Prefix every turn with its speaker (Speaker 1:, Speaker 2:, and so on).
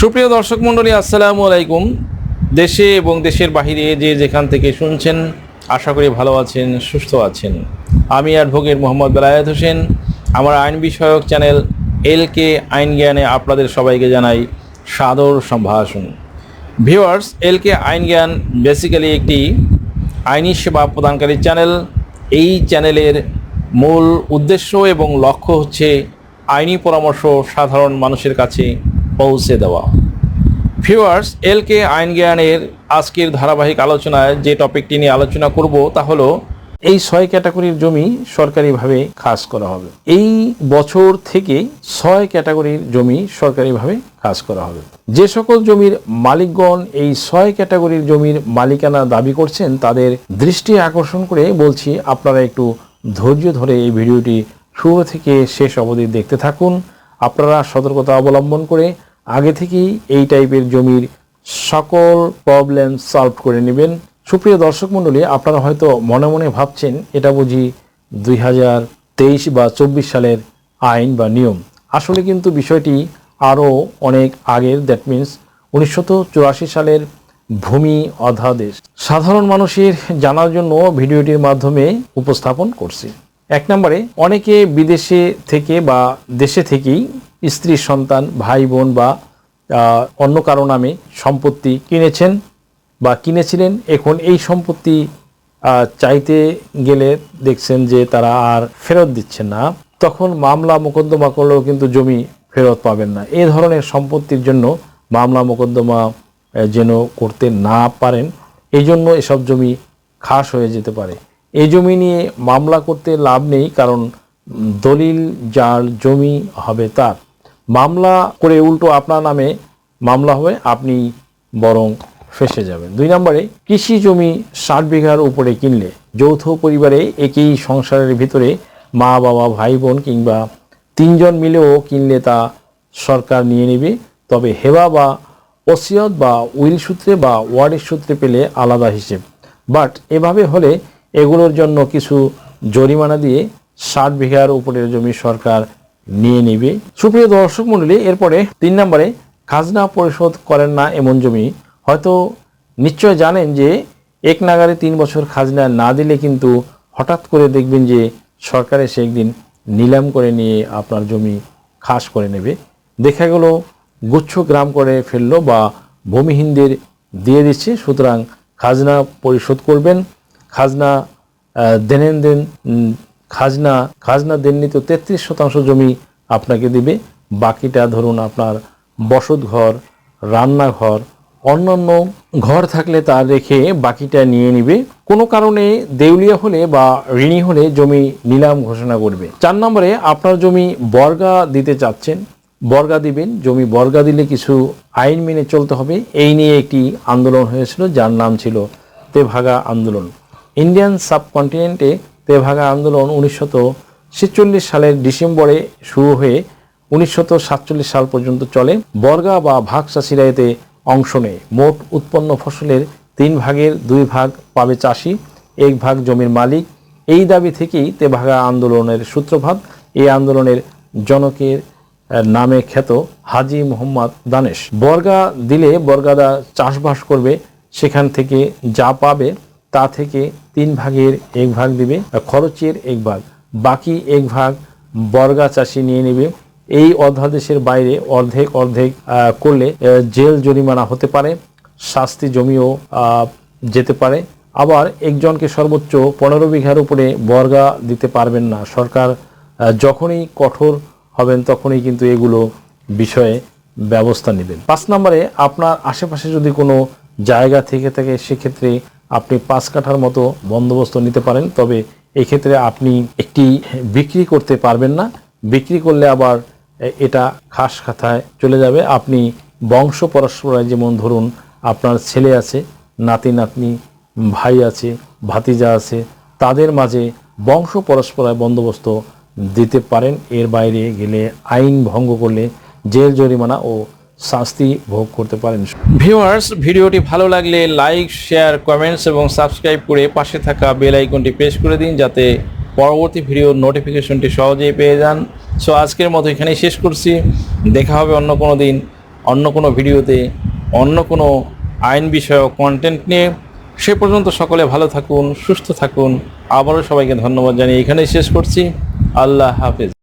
Speaker 1: সুপ্রিয় দর্শক মণ্ডলী, আসসালামু আলাইকুম। দেশে এবং দেশের বাহিরে যে যেখান থেকে শুনছেন, আশা করি ভালো আছেন, সুস্থ আছেন। আমি অ্যাডভোকেট মোহাম্মদ বেলায়েত হোসেন। আমার আইন বিষয়ক চ্যানেল এল কে আইন জ্ঞানে আপনাদের সবাইকে জানাই সাদর সম্ভাষণ। ভিউয়ার্স এল কে আইন জ্ঞান বেসিক্যালি একটি আইনি সেবা প্রদানকারী চ্যানেল। এই চ্যানেলের মূল উদ্দেশ্য এবং লক্ষ্য হচ্ছে আইনি পরামর্শ সাধারণ মানুষের কাছে পৌঁছে দেওয়া। ভিউয়ার্স এল কে আইন জ্ঞানের আজকের ধারাবাহিক আলোচনায় যে টপিকটি নিয়ে আলোচনা করব তা হলো, এই ছয় ক্যাটাগরির জমি সরকারিভাবে খাস করা হবে। এই বছর থেকে ছয় ক্যাটাগরির জমি সরকারিভাবে খাস করা হবে। যে সকল জমির মালিকগণ এই ছয় ক্যাটাগরির জমির মালিকানা দাবি করছেন, তাদের দৃষ্টি আকর্ষণ করে বলছি, আপনারা একটু ধৈর্য ধরে এই ভিডিওটি শুরু থেকে শেষ অবধি দেখতে থাকুন। আপনারা সতর্কতা অবলম্বন করে আগে থেকেই এই টাইপের জমির সকল প্রবলেম সলভ করে নেবেন। সুপ্রিয় দর্শক মণ্ডলী, আপনারা হয়তো মনে মনে ভাবছেন, এটা বুঝি দুই হাজার তেইশ বা চব্বিশ সালের আইন বা নিয়ম। আসলে কিন্তু বিষয়টি আরও অনেক আগের দ্যাট মিন্স উনিশশো চুরাশি সালের ভূমি অধ্যাদেশ। সাধারণ মানুষের জানার জন্য ভিডিওটির মাধ্যমে উপস্থাপন করছি। এক নম্বরে, অনেকে বিদেশে থেকে বা দেশে থেকেই স্ত্রী, সন্তান, ভাই, বোন বা অন্য কারও নামে সম্পত্তি কিনেছেন বা কিনেছিলেন, এখন এই সম্পত্তি চাইতে গেলে দেখছেন যে তারা আর ফেরত দিচ্ছে না। তখন মামলা মোকদ্দমা করলেও কিন্তু জমি ফেরত পাবেন না। এ ধরনের সম্পত্তির জন্য মামলা মোকদ্দমা যেন করতে না পারেন এই জন্য এসব জমি খাস হয়ে যেতে পারে। এই জমি নিয়ে মামলা করতে লাভ নেই, কারণ দলিল যার জমি হবে তার। মামলা করে উল্টো আপনার নামে মামলা হবে আপনি বরং ফেসে যাবেন। দুই নম্বরে, কৃষি জমি ষাট বিঘার উপরে কিনলে যৌথ পরিবারে একই সংসারের ভিতরে মা, বাবা, ভাই, বোন কিংবা তিনজন মিলেও কিনলে তা সরকার নিয়ে নেবে। তবে হেবা বা ওসিয়ত বা উইল সূত্রে বা ওয়ার্ডের সূত্রে পেলে আলাদা হিসেব। বাট এভাবে হলে এগুলোর জন্য কিছু জরিমানা দিয়ে ষাট বিঘার উপরের জমি সরকার নিয়ে নেবে। সুপ্রিয় দর্শক মণ্ডলী, এরপরে তিন নম্বরে, খাজনা পরিশোধ করেন না এমন জমি। হয়তো নিশ্চয় জানেন যে, এক নাগারে তিন বছর খাজনা না দিলে কিন্তু হঠাৎ করে দেখবেন যে, সরকার এসে একদিন নিলাম করে নিয়ে আপনার জমি খাস করে নেবে। দেখা গেল, গুচ্ছ গ্রাম করে ফেলল বা ভূমিহীনদের দিয়ে দিচ্ছে, সুতরাং খাজনা পরিশোধ করবেন। খাজনা দেনেন দেন খাজনা খাজনা দেননি তো তেত্রিশ শতাংশ জমি আপনাকে দিবে। বাকিটা ধরুন আপনার বসত ঘর, রান্নাঘর, অন্যান্য ঘর থাকলে তা রেখে বাকিটা নিয়ে নিবে। কোনো কারণে দেউলিয়া হলে বা ঋণী হলে জমি নিলাম ঘোষণা করবে। চার নম্বরে আপনার জমি বর্গা দিতে চাচ্ছেন। বর্গা দিবেন। জমি বর্গা দিলে কিছু আইন মেনে চলতে হবে। এই নিয়ে একটি আন্দোলন হয়েছিল, যার নাম ছিল তেভাগা আন্দোলন। ইন্ডিয়ান সাবকন্টিনেন্টে তেভাগা আন্দোলন উনিশশো ছেচল্লিশ সালের ডিসেম্বরে শুরু হয়ে উনিশশো সাতচল্লিশ সাল পর্যন্ত চলে। বর্গা বা ভাগ চাষিরা এতে অংশ নেয়। মোট উৎপন্ন ফসলের তিন ভাগের দুই ভাগ পাবে চাষি, এক ভাগ জমির মালিক। এই দাবি থেকেই তেভাগা আন্দোলনের সূত্রপাত। এই আন্দোলনের জনকের নামে খ্যাত হাজি মোহাম্মদ দানেশ। বর্গা দিলে বর্গাদা চাষবাস করবে, সেখান থেকে যা পাবে তা থেকে তিন ভাগের এক ভাগ দিবে খরচের এক ভাগ। বাকি এক ভাগ বর্গা চাষি নিয়ে নেবে। এই অধ্যাদেশের বাইরে অর্ধেক অর্ধেক করলে জেল জরিমানা হতে পারে, শাস্তি জমিও যেতে পারে। আবার একজনকে সর্বোচ্চ পনেরো বিঘার উপরে বর্গা দিতে পারবেন না। সরকার যখনই কঠোর হবেন তখনই কিন্তু এগুলো বিষয়ে ব্যবস্থা নেবেন। পাঁচ নম্বরে, আপনার আশেপাশে যদি কোনো জায়গা থেকে থাকে, সেক্ষেত্রে আপনি পাঁচ কাঠার মতো বন্দোবস্ত নিতে পারেন, তবে এক্ষেত্রে আপনি একটি বিক্রি করতে পারবেন না। বিক্রি করলে আবার এটা খাস খাতায় চলে যাবে। আপনি বংশ পরস্পরায় যেমন ধরুন আপনার ছেলে আছে, নাতি, নাতনি, ভাই আছে, ভাতিজা আছে, তাদের মাঝে বংশ পরস্পরায় বন্দোবস্ত দিতে পারেন। এর বাইরে গেলে আইন ভঙ্গ করলে জেল জরিমানা ও শাস্তি ভোগ করতে পারেন। ভিউয়ার্স, ভিডিওটি ভালো লাগলে লাইক, শেয়ার, কমেন্টস এবং সাবস্ক্রাইব করে পাশে থাকা বেল আইকনটি প্রেস করে দিন যাতে পরবর্তী ভিডিওর নোটিফিকেশনটি সহজেই পেয়ে যান। সো, আজকের মতো এখানেই শেষ করছি। দেখা হবে অন্য কোনো দিন, অন্য কোনো ভিডিওতে, অন্য কোনো আইন বিষয়ক কন্টেন্ট নিয়ে। সে পর্যন্ত সকলে ভালো থাকুন, সুস্থ থাকুন। আবারও সবাইকে ধন্যবাদ জানিয়ে এখানেই শেষ করছি। আল্লাহ হাফেজ।